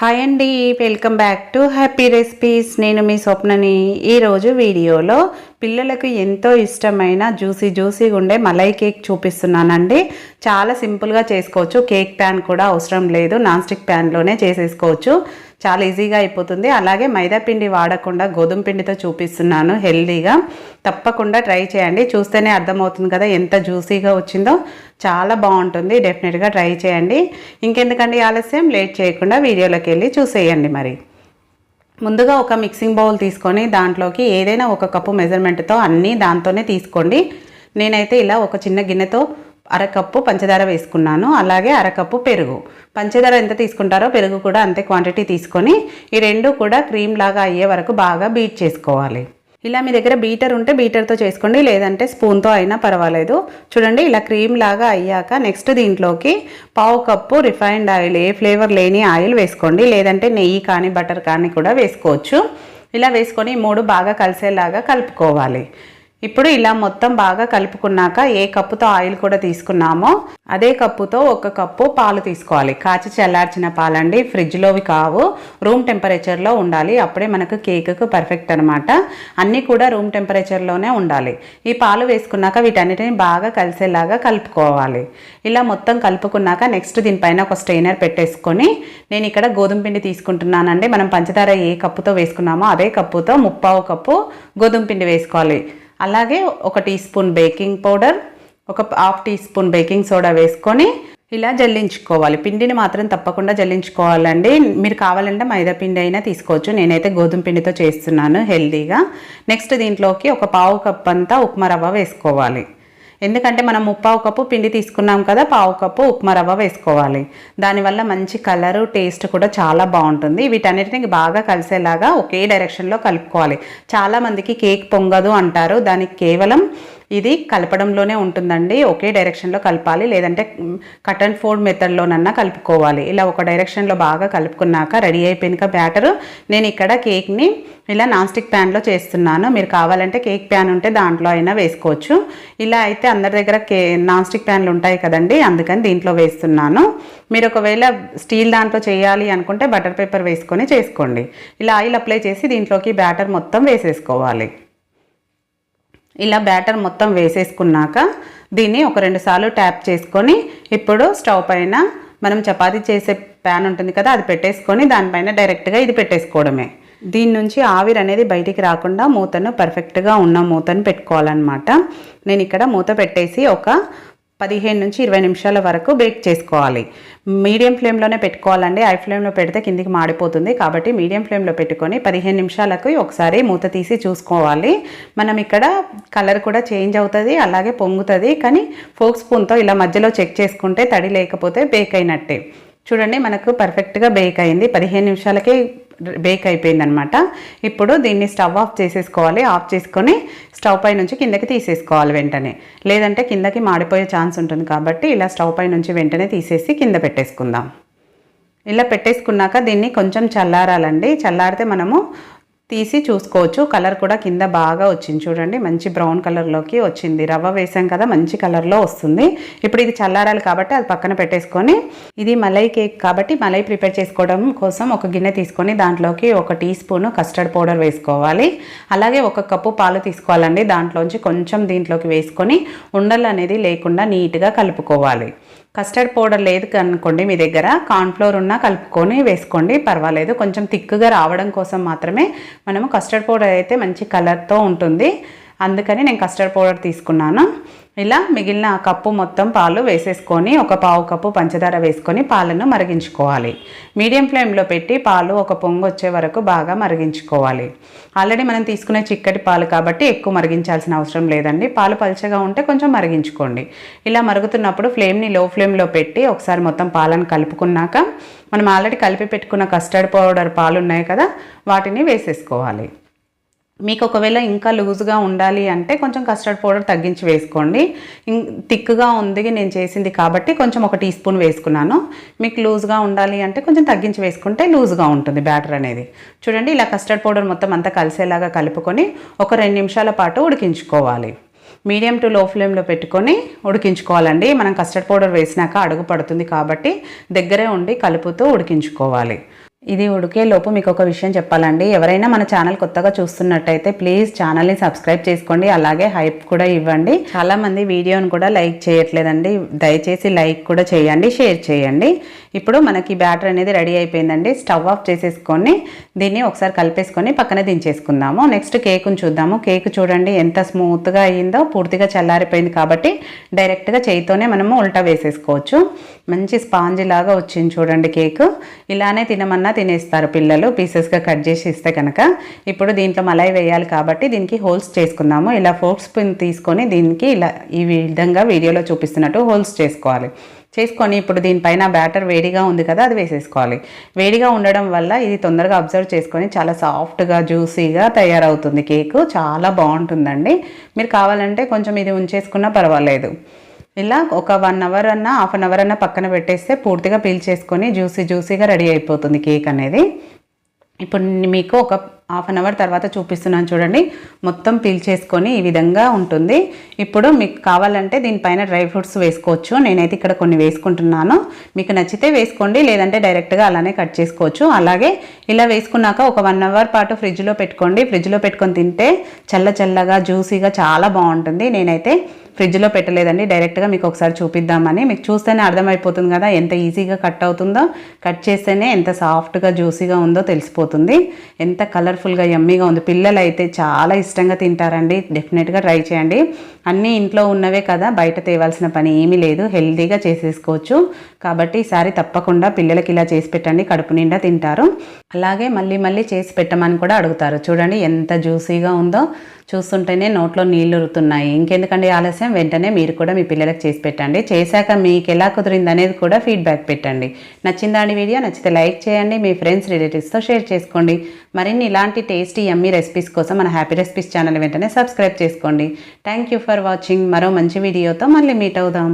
Hi అండి welcome back to happy recipes నేను మీ స్వప్నని ఈరోజు వీడియోలో పిల్లలకు ఎంతో ఇష్టమైన జ్యూసీ జ్యూసీగా ఉండే మలై కేక్ చూపిస్తున్నానండి. చాలా సింపుల్గా చేసుకోవచ్చు. కేక్ ప్యాన్ కూడా అవసరం లేదు. నాన్ స్టిక్ ప్యాన్లోనే చేసేసుకోవచ్చు. చాలా ఈజీగా అయిపోతుంది. అలాగే మైదా పిండి వాడకుండా గోధుమ పిండితో చూపిస్తున్నాను హెల్దీగా. తప్పకుండా ట్రై చేయండి. చూస్తేనే అర్థమవుతుంది కదా ఎంత జ్యూసీగా వచ్చిందో. చాలా బాగుంటుంది. డెఫినెట్గా ట్రై చేయండి. ఇంకెందుకండి ఆలస్యం? లేట్ చేయకుండా వీడియోలోకి వెళ్ళి చూసేయండి మరి. ముందుగా ఒక మిక్సింగ్ బౌల్ తీసుకొని దాంట్లోకి ఏదైనా ఒక కప్పు మెజర్మెంట్తో అన్నీ దాంతోనే తీసుకోండి. నేనైతే ఇలా ఒక చిన్న గిన్నెతో అరకప్పు పంచదార వేసుకున్నాను అలాగే అరకప్పు పెరుగు. పంచదార ఎంత తీసుకుంటారో పెరుగు కూడా అంతే క్వాంటిటీ తీసుకొని ఈ రెండు కూడా క్రీమ్ లాగా అయ్యే వరకు బాగా బీట్ చేసుకోవాలి. ఇలా మీ దగ్గర బీటర్ ఉంటే బీటర్తో చేసుకోండి లేదంటే స్పూన్తో అయినా పర్వాలేదు. చూడండి ఇలా క్రీమ్ లాగా అయ్యాక నెక్స్ట్ దీంట్లోకి పావు కప్పు రిఫైన్డ్ ఆయిల్ ఏ ఫ్లేవర్ లేని ఆయిల్ వేసుకోండి లేదంటే నెయ్యి కానీ బటర్ కానీ కూడా వేసుకోవచ్చు. ఇలా వేసుకొని మూడు బాగా కలిసేలాగా కలుపుకోవాలి. ఇప్పుడు ఇలా మొత్తం బాగా కలుపుకున్నాక ఏ కప్పుతో ఆయిల్ కూడా తీసుకున్నామో అదే కప్పుతో ఒక కప్పు పాలు తీసుకోవాలి. కాచి చల్లార్చిన పాలండి. ఫ్రిడ్జ్లోవి కావు. రూమ్ టెంపరేచర్లో ఉండాలి. అప్పుడే మనకు కేక్కు పర్ఫెక్ట్ అనమాట అన్నీ కూడా రూమ్ టెంపరేచర్లోనే ఉండాలి. ఈ పాలు వేసుకున్నాక వీటన్నిటిని బాగా కలిసేలాగా కలుపుకోవాలి. ఇలా మొత్తం కలుపుకున్నాక నెక్స్ట్ దీనిపైన ఒక స్ట్రైనర్ పెట్టేసుకొని నేను ఇక్కడ గోధుమ పిండి తీసుకుంటున్నానండి. మనం పంచదార ఏ కప్పుతో వేసుకున్నామో అదే కప్పుతో ముప్పావు కప్పు గోధుమ పిండి వేసుకోవాలి. అలాగే ఒక టీ స్పూన్ బేకింగ్ పౌడర్ ఒక half teaspoon baking soda వేసుకొని ఇలా జల్లించుకోవాలి. పిండిని మాత్రం తప్పకుండా జల్లించుకోవాలండి. మీరు కావాలంటే మైదా పిండి అయినా తీసుకోవచ్చు. నేనైతే గోధుమ పిండితో చేస్తున్నాను హెల్తీగా నెక్స్ట్ దీంట్లోకి ఒక పావు కప్ అంతా ఉప్మా రవ్వ వేసుకోవాలి. ఎందుకంటే మనం ముప్పావు కప్పు పిండి తీసుకున్నాం కదా పావు కప్పు ఉప్మా రవ్వ వేసుకోవాలి. దానివల్ల మంచి కలరు టేస్ట్ కూడా చాలా బాగుంటుంది. వీటన్నిటిని బాగా కలిసేలాగా ఒకే డైరెక్షన్లో కలుపుకోవాలి. చాలామందికి కేక్ పొంగదు అంటారు. దానికి కేవలం ఇది కలపడంలోనే ఉంటుందండి. ఒకే డైరెక్షన్లో కలపాలి. లేదంటే కట్ అండ్ ఫోల్డ్ మెథడ్లోనన్నా కలుపుకోవాలి. ఇలా ఒక డైరెక్షన్లో బాగా కలుపుకున్నాక రెడీ అయిపోయినాక బ్యాటర్ నేను ఇక్కడ కేక్ని ఇలా నాన్ స్టిక్ ప్యాన్లో చేస్తున్నాను. మీరు కావాలంటే కేక్ ప్యాన్ ఉంటే దాంట్లో అయినా వేసుకోవచ్చు. ఇలా అయితే అందరి దగ్గర కే నాన్ స్టిక్ ప్యాన్లు ఉంటాయి కదండి. అందుకని దీంట్లో వేస్తున్నాను. మీరు ఒకవేళ స్టీల్ దాంట్లో చేయాలి అనుకుంటే బటర్ పేపర్ వేసుకొని చేసుకోండి. ఇలా ఆయిల్ అప్లై చేసి దీంట్లోకి బ్యాటర్ మొత్తం వేసేసుకోవాలి. ఇలా బ్యాటర్ మొత్తం వేసేసుకున్నాక దీన్ని ఒక రెండు సార్లు ట్యాప్ చేసుకొని ఇప్పుడు స్టవ్ పైన మనం చపాతీ చేసే ప్యాన్ ఉంటుంది కదా అది పెట్టేసుకొని దానిపైన డైరెక్ట్గా ఇది పెట్టేసుకోవడమే. దీని నుంచి ఆవిరి అనేది బయటికి రాకుండా మూతను పర్ఫెక్ట్గా ఉన్న మూతను పెట్టుకోవాలన్నమాట. నేను ఇక్కడ మూత పెట్టేసి ఒక పదిహేను నుంచి ఇరవై నిమిషాల వరకు బేక్ చేసుకోవాలి. మీడియం ఫ్లేమ్లోనే పెట్టుకోవాలండి. హై ఫ్లేమ్లో పెడితే కిందికి మాడిపోతుంది. కాబట్టి మీడియం ఫ్లేమ్లో పెట్టుకొని పదిహేను నిమిషాలకు ఒకసారి మూత తీసి చూసుకోవాలి. మనం ఇక్కడ కలర్ కూడా చేంజ్ అవుతుంది అలాగే పొంగుతుంది. కానీ ఫోక్ స్పూన్తో ఇలా మధ్యలో చెక్ చేసుకుంటే తడి లేకపోతే బేక్ అయినట్టే. చూడండి మనకు పర్ఫెక్ట్గా బేక్ అయింది. పదిహేను నిమిషాలకే బేక్ అయిపోయింది అనమాట ఇప్పుడు దీన్ని స్టవ్ ఆఫ్ చేసేసుకోవాలి. ఆఫ్ చేసుకొని స్టవ్ పై నుంచి కిందకి తీసేసుకోవాలి వెంటనే. లేదంటే కిందకి మాడిపోయే ఛాన్స్ ఉంటుంది కాబట్టి ఇలా స్టవ్ పై నుంచి వెంటనే తీసేసి కింద పెట్టేసుకుందాం. ఇలా పెట్టేసుకున్నాక దీన్ని కొంచెం చల్లారాలండి. చల్లారితే మనము తీసి చూసుకోవచ్చు. కలర్ కూడా కింద బాగా వచ్చింది చూడండి. మంచి బ్రౌన్ కలర్లోకి వచ్చింది. రవ్వ వేసాం కదా మంచి కలర్లో వస్తుంది. ఇప్పుడు ఇది చల్లారాలి కాబట్టి అది పక్కన పెట్టేసుకొని ఇది మలై కేక్ కాబట్టి మలై ప్రిపేర్ చేసుకోవడం కోసం ఒక గిన్నె తీసుకొని దాంట్లోకి ఒక టీ స్పూన్ కస్టర్డ్ పౌడర్ వేసుకోవాలి. అలాగే ఒక కప్పు పాలు తీసుకోవాలండి. దాంట్లోంచి కొంచెం దీంట్లోకి వేసుకొని ఉండలు అనేది లేకుండా నీట్గా కలుపుకోవాలి. కస్టర్డ్ పౌడర్ లేదు అనుకోండి మీ దగ్గర. కార్న్ఫ్లోర్ ఉన్నా కలుపుకొని వేసుకోండి. పర్వాలేదు. కొంచెం థిక్గా రావడం కోసం మాత్రమే మనము కస్టర్డ్ పౌడర్ అయితే మంచి కలర్తో ఉంటుంది. అందుకని నేను కస్టర్డ్ పౌడర్ తీసుకున్నాను. ఇలా మిగిలిన ఆ కప్పు మొత్తం పాలు వేసేసుకొని ఒక పావు కప్పు పంచదార వేసుకొని పాలను మరిగించుకోవాలి. మీడియం ఫ్లేమ్లో పెట్టి పాలు ఒక పొంగు వచ్చే వరకు బాగా మరిగించుకోవాలి. ఆల్రెడీ మనం తీసుకునే చిక్కటి పాలు కాబట్టి ఎక్కువ మరిగించాల్సిన అవసరం లేదండి. పాలు పలచగా ఉంటే కొంచెం మరిగించుకోండి. ఇలా మరుగుతున్నప్పుడు ఫ్లేమ్ని లో ఫ్లేమ్లో పెట్టి ఒకసారి మొత్తం పాలను కలుపుకున్నాక మనం ఆల్రెడీ కలిపి పెట్టుకున్న కస్టర్డ్ పౌడర్ పాలు ఉన్నాయి కదా వాటిని వేసేసుకోవాలి. మీకు ఒకవేళ ఇంకా లూజ్గా ఉండాలి అంటే కొంచెం కస్టర్డ్ పౌడర్ తగ్గించి వేసుకోండి. థిక్గా ఉంది నేను చేసింది కాబట్టి కొంచెం ఒక టీ స్పూన్ వేసుకున్నాను. మీకు లూజ్గా ఉండాలి అంటే కొంచెం తగ్గించి వేసుకుంటే లూజ్గా ఉంటుంది బ్యాటర్ అనేది. చూడండి ఇలా కస్టర్డ్ పౌడర్ మొత్తం అంతా కలిసేలాగా కలుపుకొని ఒక రెండు నిమిషాల పాటు ఉడికించుకోవాలి. మీడియం టు లో ఫ్లేమ్లో పెట్టుకొని ఉడికించుకోవాలండి. మనం కస్టర్డ్ పౌడర్ వేసినాక అడుగు పడుతుంది కాబట్టి దగ్గరే ఉండి కలుపుతూ ఉడికించుకోవాలి. ఇది ఉడికే లోపు మీకు ఒక విషయం చెప్పాలండి. ఎవరైనా మన ఛానల్ కొత్తగా చూస్తున్నట్టయితే ప్లీజ్ ఛానల్ని సబ్స్క్రైబ్ చేసుకోండి. అలాగే హైప్ కూడా ఇవ్వండి. చాలా మంది వీడియోని కూడా లైక్ చేయట్లేదండి. దయచేసి లైక్ కూడా చేయండి షేర్ చేయండి. ఇప్పుడు మనకి బ్యాటర్ అనేది రెడీ అయిపోయిందండి. స్టవ్ ఆఫ్ చేసేసుకొని దీన్ని ఒకసారి కలిపేసుకొని పక్కన దించేసుకుందాము. నెక్స్ట్ కేకును చూద్దాము. కేక్ చూడండి ఎంత స్మూత్గా అయ్యిందో పూర్తిగా చల్లారిపోయింది కాబట్టి డైరెక్ట్గా చేయితోనే మనము ఉల్టా వేసేసుకోవచ్చు. మంచి స్పాంజ్ లాగా వచ్చింది చూడండి కేక్. ఇలానే తినమన్నా తినేస్తారు పిల్లలు. పీసెస్గా కట్ చేసి ఇస్తే కనుక ఇప్పుడు దీంట్లో మలై వేయాలి కాబట్టి దీనికి హోల్స్ చేసుకుందాము. ఇలా ఫోర్క్ పిన్ తీసుకొని దీనికి ఇలా ఈ విధంగా వీడియోలో చూపిస్తున్నట్టు హోల్స్ చేసుకోవాలి. చేసుకొని ఇప్పుడు దీనిపైన బ్యాటర్ వేడిగా ఉంది కదా అది వేసేసుకోవాలి. వేడిగా ఉండడం వల్ల ఇది తొందరగా అబ్జర్వ్ చేసుకొని చాలా సాఫ్ట్గా జ్యూసీగా తయారవుతుంది కేకు. చాలా బాగుంటుందండి. మీరు కావాలంటే కొంచెం ఇది ఉంచేసుకున్నా పర్వాలేదు. ఇలా ఒక వన్ అవర్ అన్న హాఫ్ అన్ అవర్ అన్న పక్కన పెట్టేస్తే పూర్తిగా పీల్చేసుకొని జ్యూసీ జ్యూసీగా రెడీ అయిపోతుంది కేక్ అనేది. ఇప్పుడు మీకు ఒక హాఫ్ అన్ అవర్ తర్వాత చూపిస్తున్నాను చూడండి. మొత్తం పీల్చేసుకొని ఈ విధంగా ఉంటుంది. ఇప్పుడు మీకు కావాలంటే దీనిపైన డ్రై ఫ్రూట్స్ వేసుకోవచ్చు. నేనైతే ఇక్కడ కొన్ని వేసుకుంటున్నాను. మీకు నచ్చితే వేసుకోండి లేదంటే డైరెక్ట్గా అలానే కట్ చేసుకోవచ్చు. అలాగే ఇలా వేసుకున్నాక ఒక వన్ అవర్ పాటు ఫ్రిడ్జ్లో పెట్టుకోండి. ఫ్రిడ్జ్లో పెట్టుకొని తింటే చల్ల చల్లగా జ్యూసీగా చాలా బాగుంటుంది. నేనైతే ఫ్రిడ్జ్లో పెట్టలేదండి. డైరెక్ట్గా మీకు ఒకసారి చూపిద్దామని. మీకు చూస్తేనే అర్థమైపోతుంది కదా ఎంత ఈజీగా కట్ అవుతుందో. కట్ చేస్తేనే ఎంత సాఫ్ట్గా జ్యూసీగా ఉందో తెలిసిపోతుంది. ఎంత కలర్ఫుల్గా ఎమ్మీగా ఉంది. పిల్లలు అయితే చాలా ఇష్టంగా తింటారండి. డెఫినెట్గా ట్రై చేయండి. అన్నీ ఇంట్లో ఉన్నవే కదా బయట తేవాల్సిన పని ఏమీ లేదు. హెల్తీగా చేసేసుకోవచ్చు. కాబట్టి ఈసారి తప్పకుండా పిల్లలకి ఇలా చేసి పెట్టండి. కడుపు నిండా తింటారు. అలాగే మళ్ళీ మళ్ళీ చేసి పెట్టమని కూడా అడుగుతారు. చూడండి ఎంత జ్యూసీగా ఉందో. చూస్తుంటేనే నోట్లో నీళ్ళు ఉరుతున్నాయి ఇంకెందుకండి ఆలస్యం? వెంటనే మీరు కూడా మీ పిల్లలకు చేసి పెట్టండి. చేశాక మీకు ఎలా కుదిరింది అనేది కూడా ఫీడ్బ్యాక్ పెట్టండి. నచ్చిందాని వీడియో? నచ్చితే లైక్ చేయండి. మీ ఫ్రెండ్స్ రిలేటివ్స్తో షేర్ చేసుకోండి. మరిన్ని ఇలాంటి టేస్టీ యమ్మీ రెసిపీస్ కోసం మన హ్యాపీ రెసిపీస్ ఛానల్ వెంటనే సబ్స్క్రైబ్ చేసుకోండి. Thank you for watching. మరో మంచి వీడియోతో మళ్ళీ మీట్ అవుదాం.